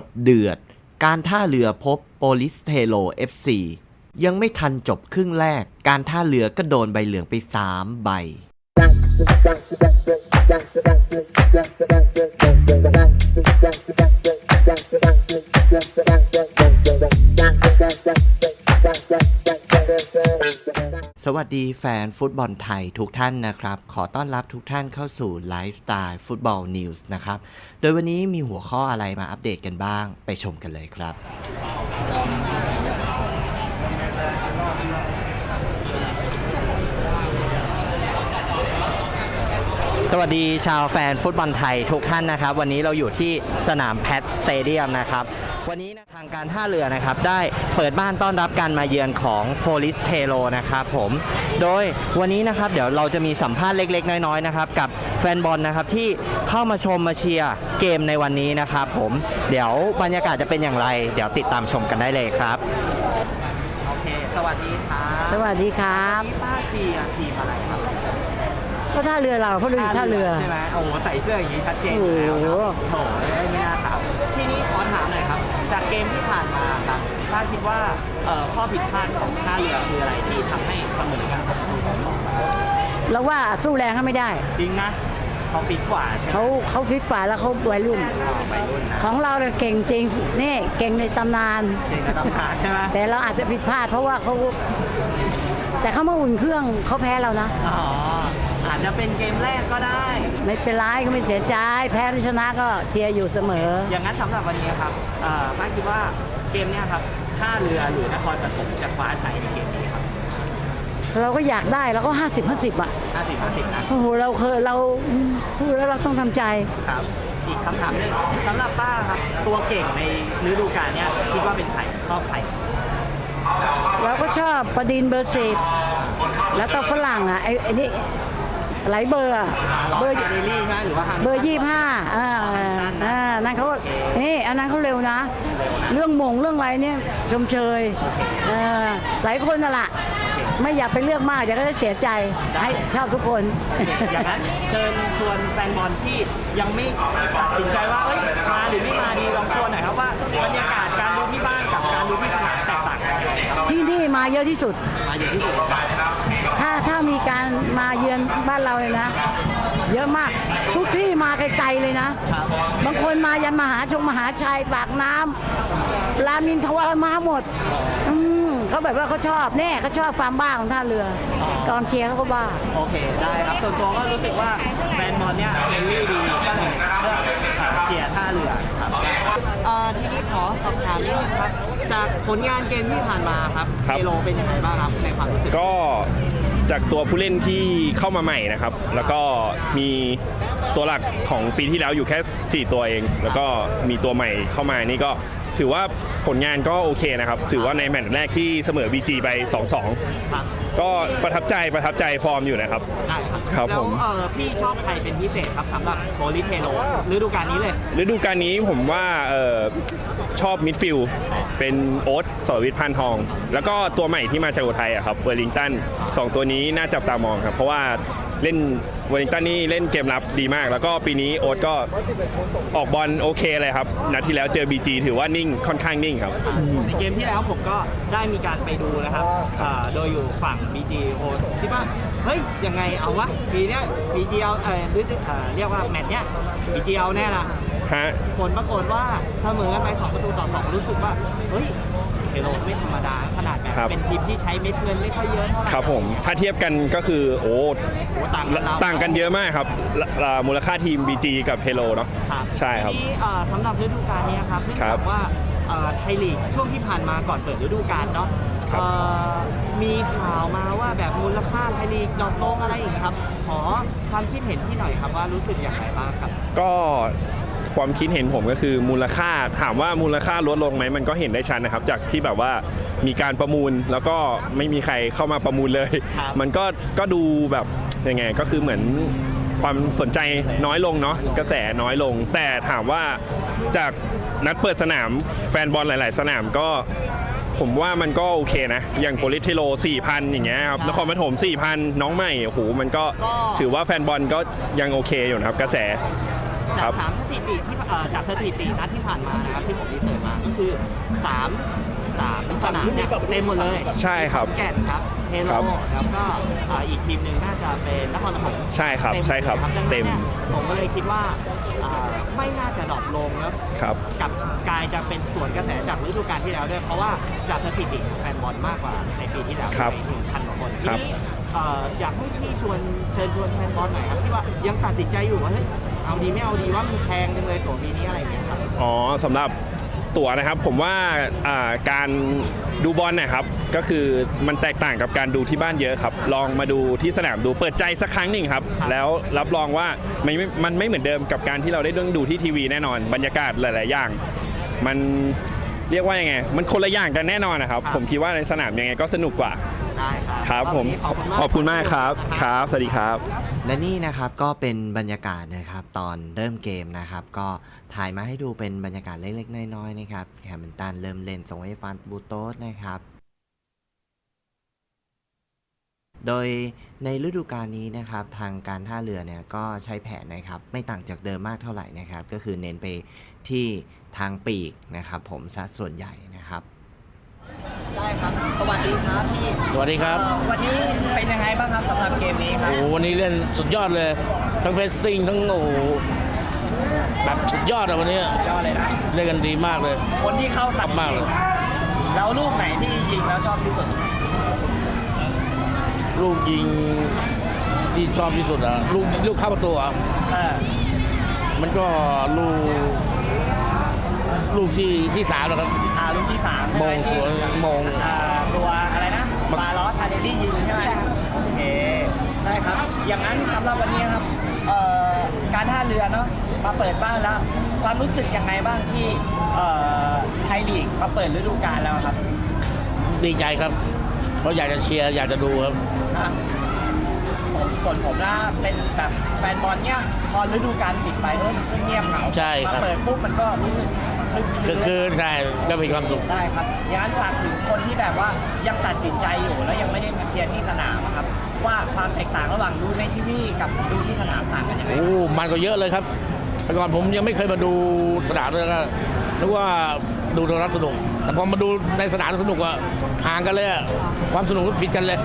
ตรเดือด การท่าเรือพบโปลิสเทโล FC ยังไม่ทันจบครึ่งแรก การท่าเรือก็โดนใบเหลืองไป 3 ใบ สวัสดีแฟนฟุตบอลไทยทุกท่านนะครับ ขอต้อนรับทุกท่านเข้าสู่ไลฟ์สไตล์ฟุตบอลนิวส์นะครับ โดยวันนี้มีหัวข้ออะไรมาอัปเดตกันบ้าง ไปชมกันเลยครับ สวัสดีชาวแฟนฟุตบอลไทยทุกท่านนะครับ วันนี้เราอยู่ที่สนามแพทสเตเดียมนะครับ วันนี้นะทางการท่าเรือนะครับได้เปิดบ้านต้อนรับการมาเยือนของโพลิสเทโลนะครับผม โดยวันนี้นะครับเดี๋ยวเราจะมีสัมภาษณ์เล็ก ๆ น้อยๆนะครับกับแฟนบอลนะครับที่เข้ามาชมมาเชียร์เกมในวันนี้นะครับผมเดี๋ยวบรรยากาศจะเป็นอย่างไร เดี๋ยวติดตามชมกันได้เลยครับโอเคสวัสดีครับสวัสดีครับป้าเชียร์ทีมอะไรครับก็ท่าเรือเราเพราะเราอยู่ท่าเรือใช่ไหมโอ้โหใส่เสื้ออย่างนี้ชัดเจนโอ้อยู่โหแล้วครับโอ้โห จากเกมที่ผ่านมาครับถ้าคิดว่าเอ่อข้อผิดพลาดของท่าเรือคืออะไรที่ทำให้เสมอกันสองต่อสองเราว่าสู้แรงเขาไม่ได้ จริงนะเขาฟิตกว่าใช่ไหมเขาเขาฟิตฝ่าแล้วเขาวัยรุ่นอ๋อไปรุ่นนะของเราเนี่ยเก่งจริงนี่เก่งในตำนาน เก่งกับตำนานใช่ไหมแต่เราอาจจะผิดพลาดเพราะว่าเขาแต่เขามาอุ่นเครื่องเขาแพ้เรานะ อ๋อ อาจจะเป็นเกมแรกก็ได้ ไม่เป็นไรก็ไม่เสียใจ แพ้หรือชนะก็เชียร์อยู่เสมอ อย่างนั้นสำหรับวันนี้ครับเอ่อป้าคิดว่าเกมเนี้ยครับท่าเรือหรือนครปฐมจะคว้าชัยในเกมนี้ครับเราก็อยากได้เราก็ 50 50 อะ 50 50นะโอ้โห เราเคยเราพูดแล้วเราต้องทำใจ ครับ อีกคำถามหนึงสำหรับป้าครับตัวเก่งในฤดูกาลเนี้ยคิดว่าเป็นใครชอบใครเราก็ชอบประดินเบอร์สิบแล้วก็ฝรั่งอะไอ้ไอ้นี่ หลายเบอร์อะเบเบออร์ร์ เดลี่ใช่ไหมหรือว่าฮามิลตันเบอร์ยี่ห้าอ่าอ่านั่นเขานี่อันนั้นเขาเร็วนะ เรื่องหมงเรื่องอะไรเนี่ยชมเชยเออหลายคนน่ะล่ะ ไม่อยากไปเลือกมากเดี๋ยวก็จะเสียใจ ให้ชอบทุกคน อย่างนั้นเชิญชวนแฟนบอลที่ยังไม่ตัดสินใจว่าเอ้ยมาหรือไม่มาดีลองชวนหน่อยครับว่าบรรยากาศการดูที่บ้านกับการดูที่สนามแตกต่างกันยังไงครับที่นี่มาเยอะที่สุด มาอยู่ที่สุดครับถ้าถ้ามีการมาเยือนบ้านเราเลยนะ เยอะมากทุกที่มาไกลๆเลยนะครับบางคนมายันมหาชงมหาชัยปากน้ำรามอินทวารมาหมดอืมเขาแบบว่าเขาชอบแน่เขาชอบความบ้าของท่าเรือกองเชียร์เขาก็บ้า โอเค ได้ครับ ส่วนตัวก็รู้สึกว่าแฟนบอลเนี่ยเฟรนลี่ดีก็เลยเลือกเอ่อเชียร์ท่าเรือครับเอ่อทีนี้ขอสอบถามนิดนึงครับ จากผลงานเกมที่ผ่านมาครับครับ เทโลเป็นยังไงบ้างครับในความรู้สึก ก็ จากตัวผู้เล่นที่เข้ามาใหม่นะครับ แล้วก็มีตัวหลักของปีที่แล้วอยู่แค่ 4 ตัวเอง แล้วก็มีตัวใหม่เข้ามานี่ก็ถือว่าผลงานก็โอเคนะครับ ถือว่าในแมตช์แรกที่เสมอ BG ไป 2-2ก็ประทับใจประทับใจฟอร์มอยู่นะครับได้ครับ ครับแล้วผม เออพี่ชอบใครเป็นพิเศษครับสำหรับโบลิเทโลฤดูกาลนี้เลย ฤดูกาลนี้ผมว่าเออชอบมิดฟิลด์เป็นโอ๊ตสรวิทย์พานทอง แล้วก็ตัวใหม่ที่มาจากอุทัยอะครับเวอร์ลิงตันสองตัวนี้น่าจับตามองครับ เพราะว่า เล่นเวอร์ลิงตันนี่เล่นเกมรับดีมาก แล้วก็ปีนี้โอ๊ตก็ออกบอลโอเคเลยครับนัดที่แล้วเจอ BG ถือว่านิ่งค่อนข้างนิ่งครับ ในเกมที่แล้วผมก็ได้มีการไปดูนะครับเอ่อโดยอยู่ฝั่ง BG โอคิดว่าเฮ้ยยังไงเอาวะปีเนี้ย BG เอาเอ่อหรือเอ่อเรียกว่าแมตช์เนี้ย BG เอาแน่ละฮะ ผลปรากฏว่าเสมอกันไป2ประตูต่อ2รู้สึกว่าเฮ้ย เทโลไม่ธรรมดาขนาดแบบครับ เป็นทีมที่ใช้เม็ดเงินไม่ค่อยเยอะเท่าไหร่ครับผมถ้าเทียบกันก็คือโอ้โอ้ต่างกันเราต่างกันเยอะมากครับละละมูลค่าทีม BG กับเทโลเนาะครับใช่ครับ ทีนี้เอ่อสำหรับฤดูกาลเนี้ยครับเนื่องครัจากบว่าเอ่อไทยลีกช่วงที่ผ่านมาก่อนเปิดฤดูกาลเนาะครับเอ่อมีข่าวมาว่าแบบมูลค่าไทยลีกดรอปลงอะไรอีกครับ ขอความคิดเห็นที่หน่อยครับว่ารู้สึกอย่างไรบ้างครับ ก็ ความคิดเห็นผมก็คือมูลค่าถามว่ามูลค่าลดลงไหมมันก็เห็นได้ชัดนะครับ จากที่แบบว่ามีการประมูลแล้วก็ไม่มีใครเข้ามาประมูลเลยครับมันก็ก็ดูแบบยังไงก็คือเหมือนความสนใจน้อยลงเนาะกระแสน้อยลง แต่ถามว่าจากนัดเปิดสนามแฟนบอลหลาย ๆ สนามก็ผมว่ามันก็โอเคนะ อย่างโปลิสเทโล 4,000 อย่างเงี้ยครับนครปฐม4,000 น้องใหม่โอ้โหมันก็ก็ถือว่าแฟนบอลก็ยังโอเคอยู่นะครับ กระแส คจารักบ สามสถิติที่เอ่อจากสถิตินัดที่ผ่านมานะครับที่ผมรีเสิร์ชมาก็คือสามสามสนามเนี่ยเต็มหมดเลยใช่ครับ แก่นครับเฮโลครับ แล้วก็เอ่ออีกทีมหนึ่งน่าจะเป็นนครปฐม ใช่ครับเต็มใช่ครับลยดังนั้นเต็มนี่ยผมก็เลยคิดว่าอ่าไม่น่าจะดรอปลงแล้วครับ กลับกลายจะเป็นส่วนกระแสจากฤดูกาลที่แล้วด้วย เพราะว่าจากสถิติแฟนบอลมากกว่าในปีที่แล้วครับไปถึงพันกว่าคนครับ ทีนี้เอ่ออยากให้พี่ชวนเชิญชวนแฟนบอลหน่อยครับที่ว่ายังตัดสินใจอยู่ว่าเฮ้ย เอาดีไม่เอาดีว่ามันแพงจังเลยตั๋วปีนี้อะไรอย่างเงี้ยครับอ๋อสำหรับตั๋วนะครับผมว่าอ่าการดูบอลเนะครับ ก็คือมันแตกต่างกับการดูที่บ้านเยอะครับ ลองมาดูที่สนามดูเปิดใจสักครั้งหนึ่งครับ แล้วรับรองว่ามันไม่มันไม่เหมือนเดิมกับการที่เราได้ดูที่ทีวีแน่นอนบรรยากาศหลาย ๆ อย่าง มัน เรียกว่ายังไง มันคนละอย่างกันแน่นอนนะครับครับ ผมคิดว่าในสนามยังไงก็สนุกกว่า ได้ครับครับผมขอบคุณมากขอบคุณมากครับครับ สวัสดีครับ และนี่นะครับก็เป็นบรรยากาศนะครับตอนเริ่มเกมนะครับ ก็ถ่ายมาให้ดูเป็นบรรยากาศเล็กๆน้อยๆนะครับแฮมิลตันเริ่มเล่นส่งให้ฟันบูโตสนะครับ โดยในฤดูกาลนี้นะครับทางการท่าเรือเนี่ยก็ใช้แผนนะครับไม่ต่างจากเดิมมากเท่าไหร่นะครับ ก็คือเน้นไปที่ทางปีกนะครับผมซะส่วนใหญ่นะครับ ได้ครับ สวัสดีครับพี่สวัสดีครับ เอ่อวันนี้เป็นยังไงบ้างครับสำหรับเกมนี้ครับ โอ้โหวันนี้เล่นสุดยอดเลย ทั้งเพรสซิ่งทั้งโอ้โหแบบสุดยอดอะวันนี้ยอดเลยนะ เล่นกันดีมากเลย คนที่เข้าตัดมากเลย แล้วลูกไหนที่ยิงแล้วชอบที่สุด ลูกยิงที่ชอบที่สุดอะลูกลูกเข้าประตูอะเออมันก็ลูกลูกที่ที่สามนะครับ อ่าลูกที่สามโมงสวยโมง อ่าตัวอะไรนะมันบาลอสทาเดลี่ยิงใช่ไหมโอเคได้ครับ อย่างนั้นสำหรับวันนี้ครับเอ่อการท่าเรือเนาะมาเปิดบ้านแล้ว ความรู้สึกยังไงบ้างที่เอ่อไทยลีกมาเปิดฤดูกาลแล้วครับ ดีใจครับ เพราะอยากจะเชียร์อยากจะดูครับนะผมส่วนผมนะเป็นแบบแฟนบอลเนี่ยพอฤดูกาลปิดไปเออมันก็เงียบเหงาใช่ครับมาเปิดปุ๊บมันก็รู้สึกคึกก็คือใช่ก็มีความสุข ได้ครับอย่างนั้นฝากถึงคนที่แบบว่ายังตัดสินใจอยู่แล้วยังไม่ได้มาเชียร์ที่สนามอะครับ ว่าความแตกต่างระหว่างดูในทีวีกับดูที่สนามต่างกันยังไงโอ้ มันก็เยอะเลยครับ แต่ก่อนผมยังไม่เคยมาดูสนามเลยนะนึกว่าดูโทรทัศน์สนุก แต่พอมาดูในสนามสนุกอะ ห่างกันเลยอะความสนุกก็ผิดกันเลย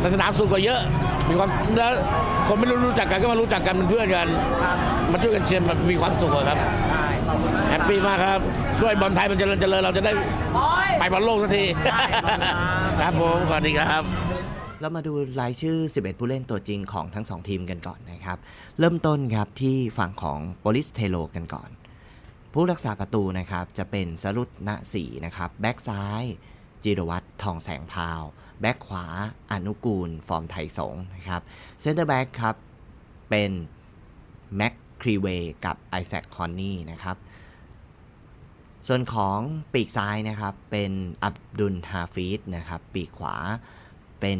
ในสนามสนุกกว่าเยอะ มีความแล้วคนไม่รู้รู้จักกันก็มารู้จักกันเป็นเพื่อนกันครับมาช่วยกันเชียร์แบบมีความสุขอะครับได้ขอบคุณมากแฮปปี้มากครับ ช่วยบอลไทยมันเจริญเจริญเราจะได้ไปบอลโลกสักทีได้ครับครับผมสวัสดีครับเรามาดูรายชื่อ 11 ผู้เล่นตัวจริงของทั้ง 2 ทีมกันก่อนนะครับ เริ่มต้นครับที่ฝั่งของโปลิสเทโลกันก่อน ผู้รักษาประตูนะครับจะเป็นสรุตณศรีนะครับ แบ็กซ้าย จิรวัตรทองแสงพาว แบ็กขวาอนุกูล ฟอร์มไทยสงนะครับเซนเตอร์แบ็กครับ เป็นแม็กครีเวกับไอแซคฮอนนี่นะครับ ส่วนของปีกซ้ายนะครับ เป็นอับดุลฮาฟิดนะครับ ปีกขวาเป็น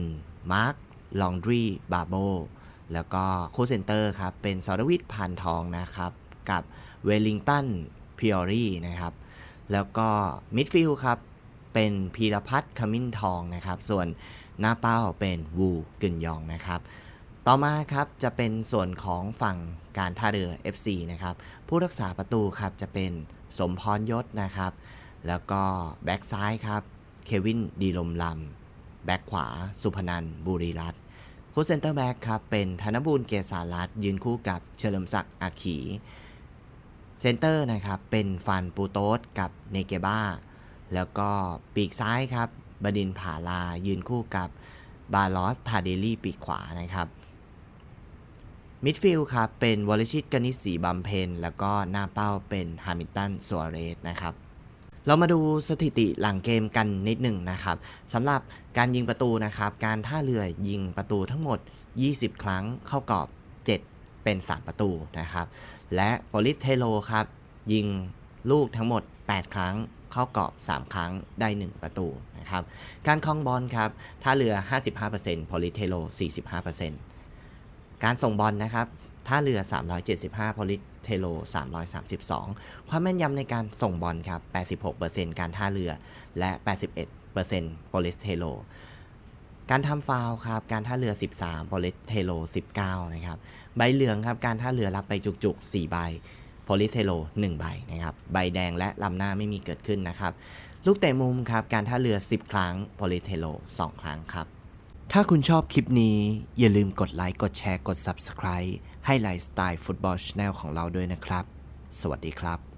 มาร์คลองดรีบาโบแล้วก็คู่เซนเตอร์ครับ เป็นสรวิทย์พานทองนะครับ กับเวลลิงตันพิออรีนะครับ แล้วก็มิดฟิลด์ครับ เป็นพีรพัฒน์ขมิ้นทองนะครับ ส่วนหน้าเป้าเป็นวูกึนยองนะครับ ต่อมาครับจะเป็นส่วนของฝั่งการท่าเรือ FC นะครับ ผู้รักษาประตูครับจะเป็นสมพรยศนะครับ แล้วก็แบ็กซ้ายครับเควินดีลมลำแบ็กขวา สุพนันบุรีรัตน์คู่เซนเตอร์แบ็กครับเป็นธนบูลเกษารัตน์ยืนคู่กับเฉลิมศักดิ์อาขีเซนเตอร์นะครับเป็นฟันปูโตสกับเนเกบ้า แล้วก็ปีกซ้ายครับบดินผาลายืนคู่กับบาลอสทาเดลี่ปีกขวานะครับมิดฟิลด์ครับเป็นวอลชิตกนิษฐ์ศรีบำเพ็ญแล้วก็หน้าเป้าเป็นฮามิลตันซัวเรสนะครับเรามาดูสถิติหลังเกมกันนิดหนึ่งนะครับสำหรับการยิงประตูนะครับ การท่าเรือยิงประตูทั้งหมด 20 ครั้งเข้ากรอบ 7 เป็น 3 ประตูนะครับ และโปลิสเทโลครับ ยิงลูกทั้งหมด 8 ครั้ง เข้ากรอบ 3 ครั้งได้ 1 ประตูนะครับการครองบอลครับท่าเรือ 55%โปลิเทโล 45%การส่งบอลนะครับท่าเรือ 375พลิเทโล 332 ความแม่นยำในการส่งบอลครับ 86%การท่าเรือและ 81%โปลิสเทโล การทำฟาวครับ การท่าเรือ 13โปลิสเทโล 19 นะครับ ใบเหลืองครับ การท่าเรือรับไปจุกๆ 4 ใบ โพลิเทโล1ใบนะครับ ใบแดงและลำหน้าไม่มีเกิดขึ้นนะครับ ลูกเตะมุมครับ การท่าเรือ 10 ครั้งโพลิเทโล2 ครั้งครับ ถ้าคุณชอบคลิปนี้ อย่าลืมกดไลค์ กดแชร์ กด Subscribe ให้ไลฟ์สไตล์ฟุตบอลชาแนลของเราด้วยนะครับ สวัสดีครับ